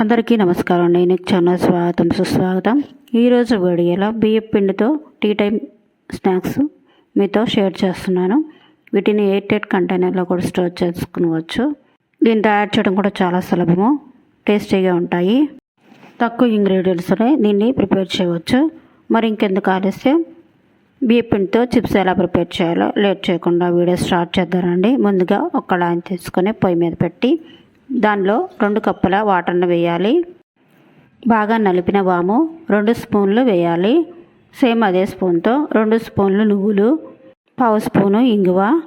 అందరికీ నమస్కారం అండి. నేను ఛానల్ స్వాగతం సుస్వాగతం. ఈరోజు వీడియోలో బియ్యం పిండితో టీ టైం స్నాక్స్ మీతో షేర్ చేస్తున్నాను. వీటిని ఎయిట్ ఎయిట్ కంటైనర్లో కూడా స్టోర్ చేసుకునవచ్చు. దీన్ని తయారు చేయడం కూడా చాలా సులభము. టేస్టీగా ఉంటాయి. తక్కువ ఇంగ్రీడియంట్స్నే దీన్ని ప్రిపేర్ చేయవచ్చు. మరి ఇంకెందుకు ఆలస్యం? బియ్యం పిండితో చిప్స్ ఎలా ప్రిపేర్ చేయాలో లేట్ చేయకుండా వీడియో స్టార్ట్ చేద్దారండి ముందుగా ఒక కళాయిని తీసుకొని పొయ్యి మీద పెట్టి దానిలో రెండు కప్పుల వాటర్ను వేయాలి. బాగా నలిపిన వాము రెండు స్పూన్లు వేయాలి. సేమ్ అదే స్పూన్తో రెండు స్పూన్లు నువ్వులు పావు స్పూను ఇంగువ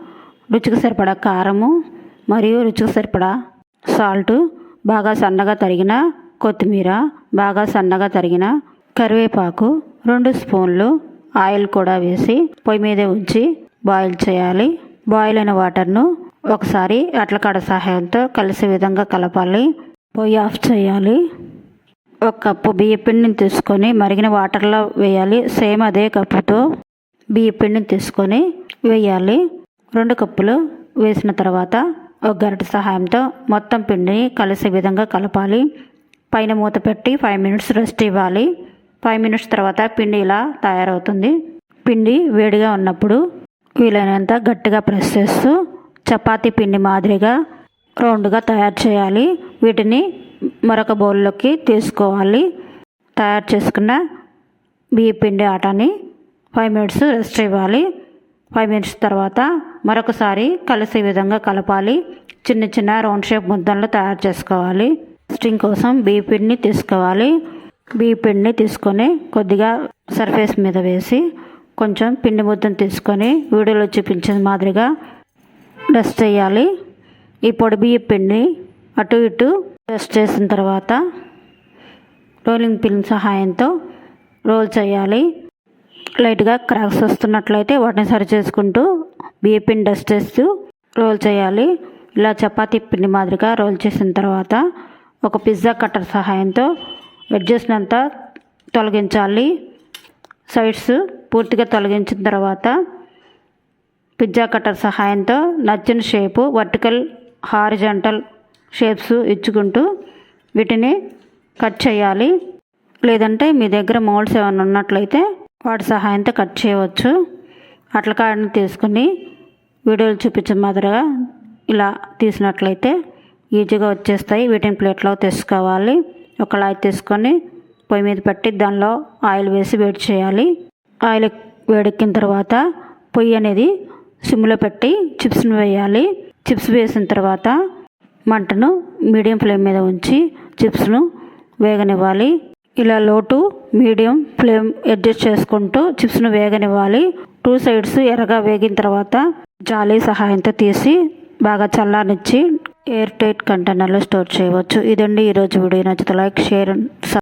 రుచికి సరిపడా కారము మరియు రుచికి సరిపడా సాల్ట్ బాగా సన్నగా తరిగిన కొత్తిమీర బాగా సన్నగా తరిగిన కరివేపాకు రెండు స్పూన్లు ఆయిల్ కూడా వేసి పొయ్యి మీద ఉంచి బాయిల్ చేయాలి. బాయిల్ అయిన వాటర్ను ఒకసారి అట్లకాడ సహాయంతో కలిసే విధంగా కలపాలి. పొయ్యి ఆఫ్ చేయాలి. ఒక కప్పు బియ్య పిండిని తీసుకొని మరిగిన వాటర్లో వేయాలి. సేమ్ అదే కప్పుతో బియ్య పిండిని తీసుకొని వేయాలి. రెండు కప్పులు వేసిన తర్వాత ఒక గరిట సహాయంతో మొత్తం పిండిని కలిసే విధంగా కలపాలి. పైన మూత పెట్టి ఫైవ్ మినిట్స్ రెస్ట్ ఇవ్వాలి. ఫైవ్ మినిట్స్ తర్వాత పిండి ఇలా తయారవుతుంది. పిండి వేడిగా ఉన్నప్పుడు వీలైనంత గట్టిగా ప్రెస్ చేస్తూ చపాతీ పిండి మాదిరిగా రౌండ్గా తయారు చేయాలి. వీటిని మరొక బౌల్లోకి తీసుకోవాలి. తయారు చేసుకున్న బియ్య పిండి ఆటని ఫైవ్ మినిట్స్ రెస్ట్ ఇవ్వాలి. ఫైవ్ మినిట్స్ తర్వాత మరొకసారి కలిసే విధంగా కలపాలి. చిన్న చిన్న రౌండ్ షేప్ ముద్దలు తయారు చేసుకోవాలి. స్టింగ్ కోసం బియ్య పిండిని తీసుకోవాలి. బియ్య పిండిని తీసుకొని కొద్దిగా సర్ఫేస్ మీద వేసి కొంచెం పిండి ముద్దను తీసుకొని వీడియోలో చూపించిన మాదిరిగా డస్ట్ చేయాలి. ఈ పొడి బియ్య పిండి అటు ఇటు డస్ట్ చేసిన తర్వాత రోలింగ్ పిన్ సహాయంతో రోల్ చేయాలి. లైట్గా క్రాక్స్ వస్తున్నట్లయితే వాటిని సరి చేసుకుంటూ బియ్య పిండి డస్ట్ చేస్తూ రోల్ చేయాలి. ఇలా చపాతీ పిండి మాదిరిగా రోల్ చేసిన తర్వాత ఒక పిజ్జా కట్టర్ సహాయంతో ఎడ్జెస్ని అంతా తొలగించాలి. సైడ్స్ పూర్తిగా తొలగించిన తర్వాత పిజ్జా కట్టర్ సహాయంతో నచ్చిన షేపు వర్టికల్ హారిజంటల్ షేప్స్ ఇచ్చుకుంటూ వీటిని కట్ చేయాలి. లేదంటే మీ దగ్గర మోల్డ్స్ ఏమైనా ఉన్నట్లయితే వాటి సహాయంతో కట్ చేయవచ్చు. అట్ల కాడని తీసుకుని వీడియోలు చూపించిన మాదిరిగా ఇలా తీసినట్లయితే ఈజీగా వచ్చేస్తాయి. వీటిని ప్లేట్లో తీసుకోవాలి. ఒక లాయ్ తీసుకొని పొయ్యి మీద పెట్టి దానిలో ఆయిల్ వేసి వేడి చేయాలి. ఆయిల్ వేడెక్కిన తర్వాత పొయ్యి అనేది సిమ్లో పెట్టి చిప్స్ను వేయాలి. చిప్స్ వేసిన తర్వాత మంటను మీడియం ఫ్లేమ్ మీద ఉంచి చిప్స్ను వేగనివ్వాలి. ఇలా లోటు మీడియం ఫ్లేమ్ అడ్జస్ట్ చేసుకుంటూ చిప్స్ను వేగనివ్వాలి. టూ సైడ్స్ ఎర్రగా వేగిన తర్వాత జాలీ సహాయంతో తీసి బాగా చల్లారనిచ్చి ఎయిర్ టైట్ కంటైనర్లో స్టోర్ చేయవచ్చు. ఇదండి ఈరోజు వీడియో. నచ్చితే లైక్ షేర్